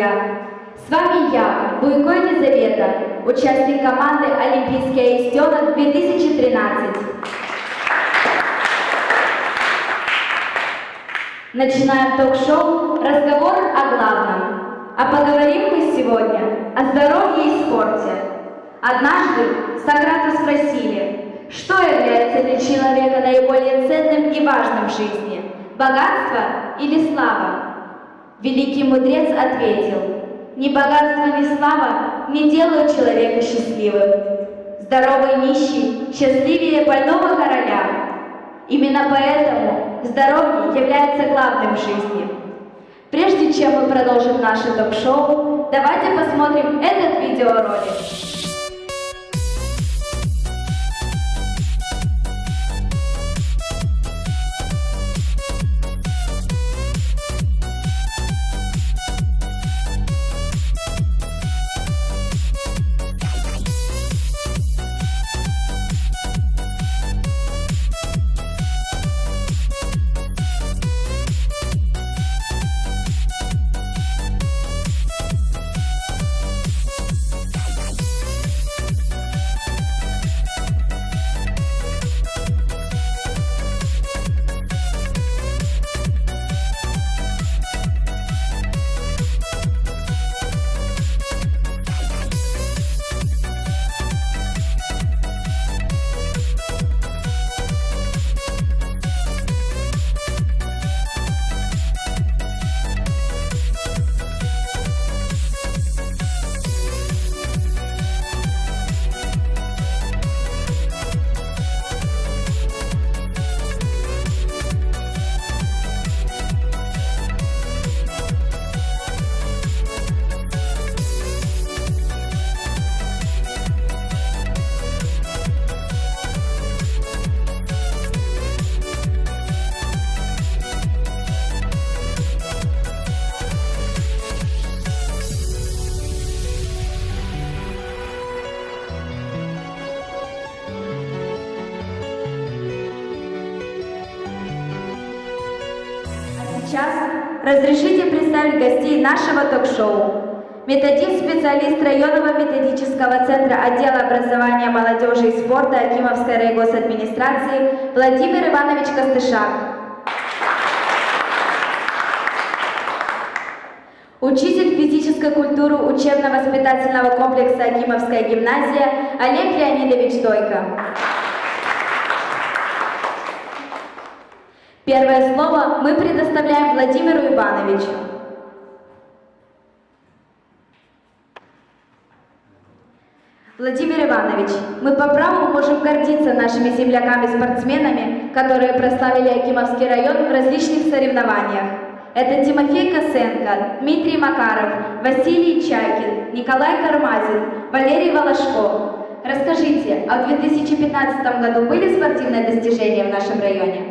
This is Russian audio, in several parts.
друзья! С вами я, Буйко Елизавета, участник команды «Олимпийский аистенок 2013». Начинаем ток-шоу «Разговор о главном». А поговорим мы сегодня о здоровье и спорте. Однажды Сократа спросили, что является для человека наиболее ценным и важным в жизни – богатство или слава? Великий мудрец ответил, ни богатство, ни слава не делают человека счастливым. Здоровый нищий счастливее больного короля. Именно поэтому здоровье является главным в жизни. Прежде чем мы продолжим наше ток-шоу, давайте посмотрим этот видеоролик. Разрешите представить гостей нашего ток-шоу. Методист-специалист районного методического центра отдела образования молодежи и спорта Акимовской райгосадминистрации Владимир Иванович Костышак. Учитель физической культуры учебно-воспитательного комплекса Акимовская гимназия Олег Леонидович Дойко. Первое слово мы предоставляем Владимиру Ивановичу. Владимир Иванович, мы по праву можем гордиться нашими земляками-спортсменами, которые прославили Акимовский район в различных соревнованиях. Это Тимофей Косенко, Дмитрий Макаров, Василий Чайкин, Николай Кармазин, Валерий Волошко. Расскажите, а в 2015 году были спортивные достижения в нашем районе?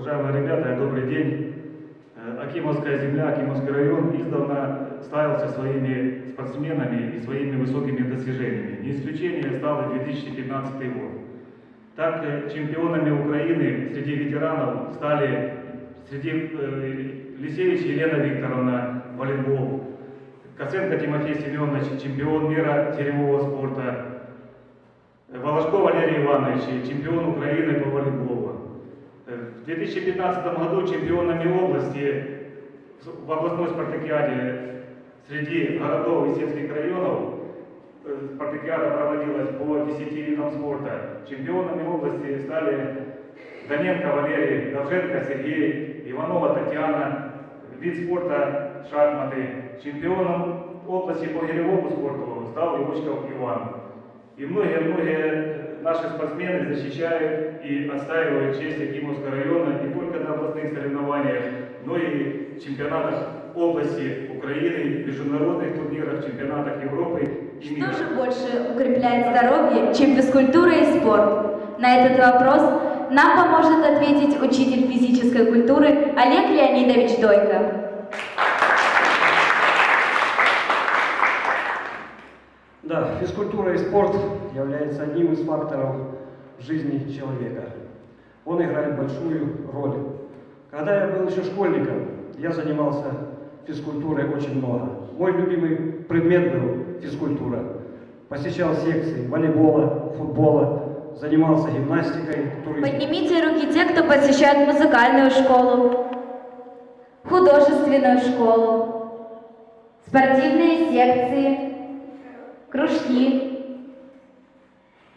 Уважаемые ребята, добрый день. Э, Акимовская земля, Акимовский район издавна славился своими спортсменами и своими высокими достижениями. Не исключение стал и 2015 год. Так, э, чемпионами Украины среди ветеранов стали среди э, Лисевич Елена Викторовна, волейбол, Косенко Тимофей Семенович, чемпион мира теневого спорта, Волошко Валерий Иванович, чемпион Украины по волейболу. Э, В 2015 году чемпионами области в областной спартакиаде среди городов и сельских районов э, спартакиада проводилась по 10 видам спорта. Чемпионами области стали Доненко Валерий, Долженко Сергей, Иванова Татьяна, вид спорта шахматы. Чемпионом области по гиревому спорту стал Ивочков Иван. И многие-многие наши спортсмены защищают и отстаивают честь Якимовского района не только на областных соревнованиях, но и чемпионатах области Украины, международных турнирах, чемпионатах Европы и мира. Что же больше укрепляет здоровье, чем физкультура и спорт? На этот вопрос нам поможет ответить учитель физической культуры Олег Леонидович Дойко. Да, физкультура и спорт являются одним из факторов жизни человека. Он играет большую роль. Когда я был еще школьником, я занимался физкультурой очень много. Мой любимый предмет был физкультура. Посещал секции волейбола, футбола, занимался гимнастикой, туризмом. Поднимите руки те, кто посещает музыкальную школу, художественную школу, спортивные секции, кружки.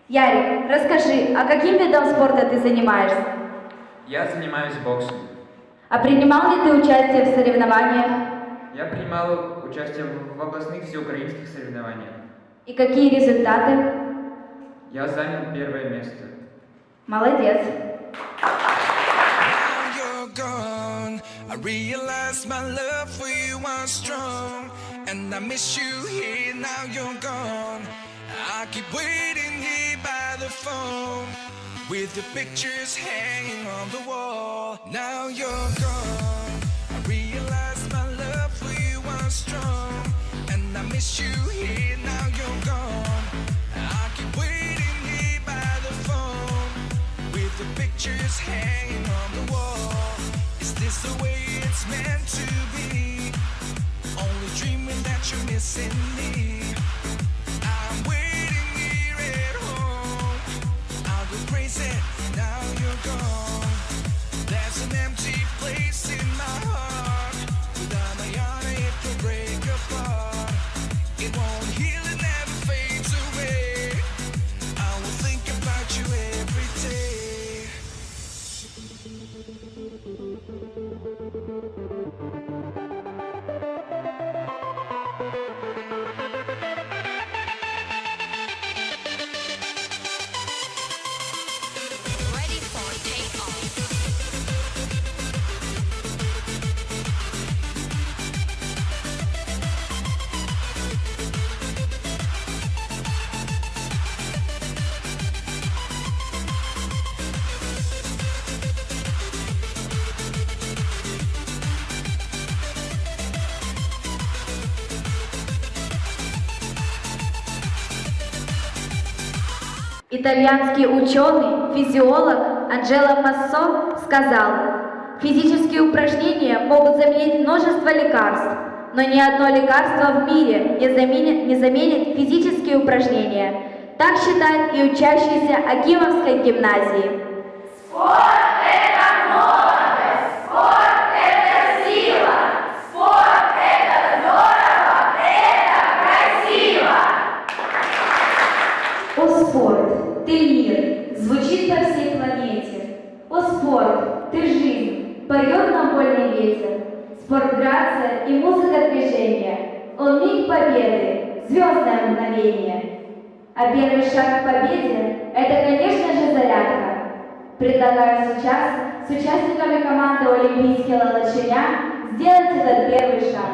Ярик, расскажи, а каким видом спорта ты занимаешься? Я занимаюсь боксом. А принимал ли ты участие в соревнованиях? Я принимал участие в областных всеукраинских соревнованиях. И какие результаты? Я занял первое место. Молодец. Now. I realize my love for you was strong. And I miss you here, now you're gone. I keep waiting here by the phone. With your pictures hanging on the wall. Now you're gone. I realize my love for you was strong. And I miss you here, now you're gone. I keep waiting here by the phone with the pictures hanging the way it's meant to be? Only dreaming that you're missing me. Итальянский ученый, физиолог Анджело Массо сказал, физические упражнения могут заменить множество лекарств, но ни одно лекарство в мире не заменит, не заменит физические упражнения. Так считает и учащийся Акимовской гимназии. О спорт, ты мир, звучит по всей планете. О спорт, ты жизнь, поет нам вольный ветер. Спорт грация и музыка движения. Он миг победы, звездное мгновение. А первый шаг к победе – это, конечно же, зарядка. Предлагаю сейчас с участниками команды «Олимпийские лошадя» сделать этот первый шаг.